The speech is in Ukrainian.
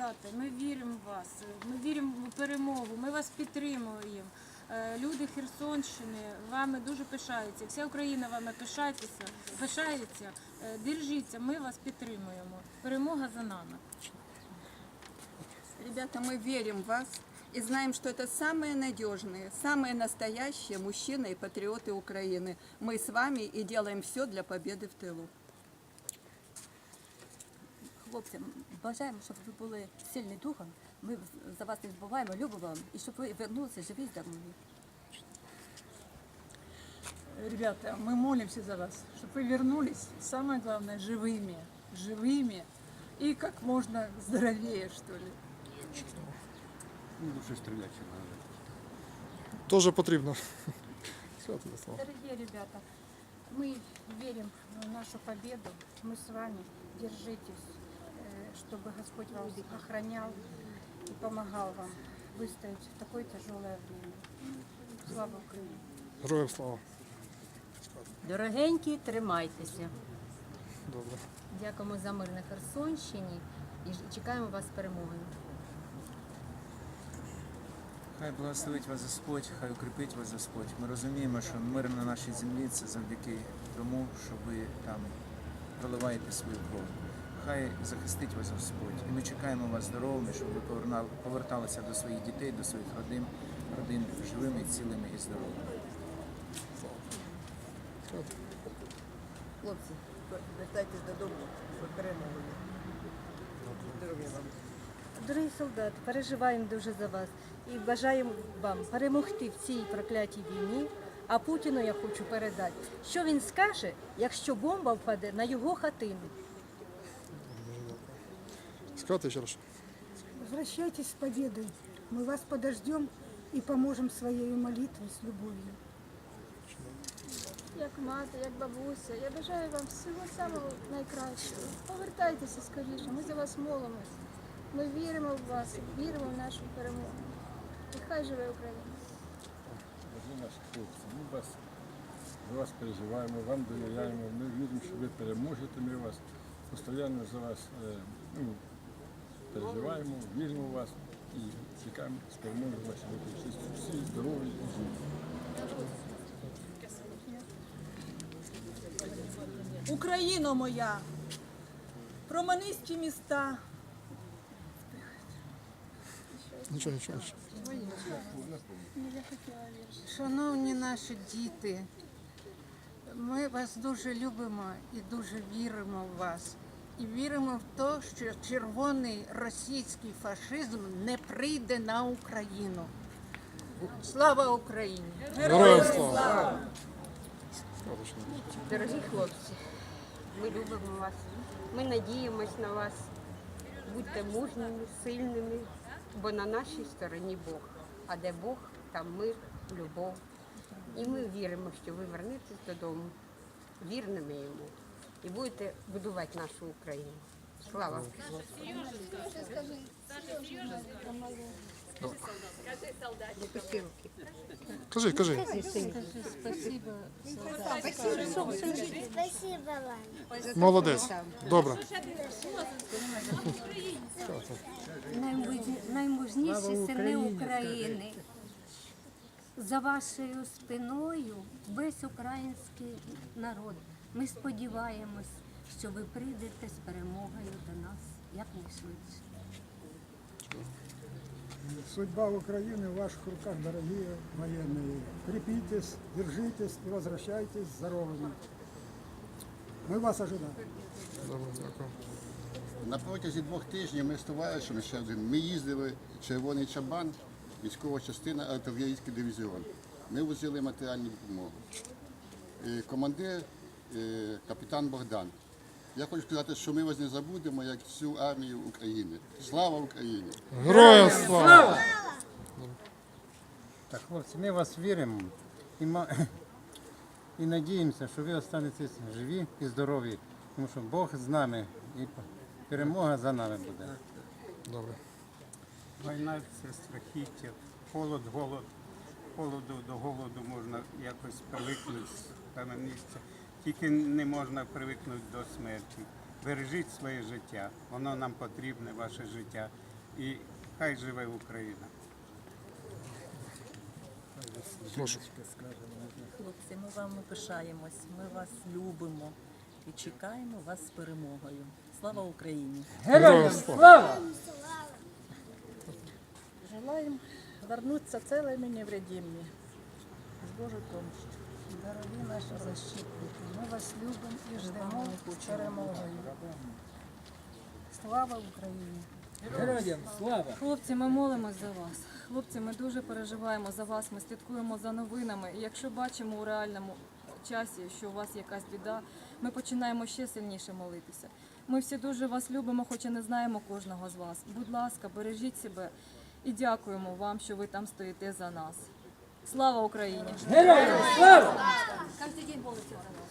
солдати, ми віримо в вас, ми віримо в перемогу, ми вас підтримуємо. Е, Люди Херсонщини вами дуже пишаються. Вся Україна вами пишається, пишається. Е, Держіться, ми вас підтримуємо. Перемога за нами. Ребята, мы верим в вас и знаем, что это самые надежные, самые настоящие мужчины и патриоты Украины. Мы с вами и делаем все для победы в тылу. Хлопці, бажаємо, щоб ви були сильні духом. Ми за вас не збуваємо, любимо вам і щоб ви вернулися живі, здорові. Ребята, мы молимся за вас, чтобы вы вернулись, самое главное, живыми, живыми и как можно здоровее, что ли. Ну, лучше стріляти, чим говорити. Теж потрібно. Свято за слово. Дорогие ребята, мы верим в нашу победу. Мы с вами. Держитесь, э, Чтобы Господь вас охранял и помогал вам выстоять в такое тяжелое время. Слава Украине! Героям слава. Дорогенькі, тримайтеся. Добре. Дякуємо за мир на Херсонщині і чекаємо вас з перемогою. Хай благословить вас Господь, хай укріпить вас Господь. Ми розуміємо, що мир на нашій землі це завдяки тому, що ви там проливаєте свою кров. Хай захистить вас Господь. І ми чекаємо вас здоровими, щоб ви повернали- поверталися до своїх дітей, до своїх родин, родин живими, цілими і здоровими. Хлопці, вертайтесь додому з перемогою. Здоров'я вам. Дорогі солдати, переживаємо дуже за вас і бажаємо вам перемогти в цій проклятій війні. А Путіну я хочу передати, що він скаже, якщо бомба впаде на його хатину. Сказати ще раз. Возвращайтесь с победой. Мы вас подождем и поможем своей молитвой с любовью. Як мати, як бабуся, я бажаю вам всього самого найкращого. Повертайтеся скоріше, ми за вас молимось. Ми віримо в вас, віримо в нашу перемогу. І хай живе Україна. Дорогі наші хлопці, ми вас, за вас переживаємо, вам довіряємо, ми віримо, що ви переможете, ми вас постійно за вас е, ну, переживаємо, віримо в вас і чекаємо з перемоги ваші всі, всі здорові і живі. Україно моя, проманисті міста, Нічого, нічого, нічого. Шановні наші діти, ми вас дуже любимо і дуже віримо в вас. І віримо в те, що червоний російський фашизм не прийде на Україну. Слава Україні! Героям слава. Дорогі хлопці, ми любимо вас, ми надіємось на вас. Будьте мужніми, сильними, бо на нашій стороні Бог. А де Бог, там мир, любов. І ми віримо, що ви вернетесь додому вірними йому і будете будувати нашу Україну. Слава! Кажи, кажи. Спасибо вам. Молодець. Добре. Наймужні- Наймужніші сини України. За вашою спиною весь український народ. Ми сподіваємось, що ви прийдете з перемогою до нас якнайшвидше. Судьба Украины в ваших руках, дорогие военные. Крепитесь, держитесь и возвращайтесь здоровыми. Мы вас ожидаем. Добре, дякую. На протязі двох тижнів ми з товаришами ще один. Ми їздили Червоний Чабан, військова частина, артилерійський дивізіон. Ми возили матеріальну допомогу. Е, Командир е, капітан Богдан. Я хочу сказати, що ми вас не забудемо, як всю армію України. Слава Україні! Героям слава. Так, хлопці, ми вас віримо і, ма- і надіємося, що ви останетесь живі і здорові, тому що Бог з нами і перемога за нами буде. Добре. Війна це страхіття, холод, голод. Холоду до голоду можна якось привикнути з певне місце. Тільки не можна привикнути до смерті. Бережіть своє життя, воно нам потрібне, ваше життя. І хай живе Україна. Прошу. Хлопці, ми вами пишаємось, ми вас любимо і чекаємо вас з перемогою. Слава Україні! Героям слава! Желаем вернуться целыми и невредимыми. С Божьей помощью. Дорогі наші защитники, ми вас любимо і ждемо з перемогою. Слава Україні! Героям слава! Хлопці, ми молимось за вас. Хлопці, ми дуже переживаємо за вас. Ми слідкуємо за новинами. І якщо бачимо у реальному часі, що у вас якась біда, ми починаємо ще сильніше молитися. Ми всі дуже вас любимо, хоча не знаємо кожного з вас. Будь ласка, бережіть себе і дякуємо вам, що ви там стоїте за нас. Слава Україні! Кожен день молиться за нас.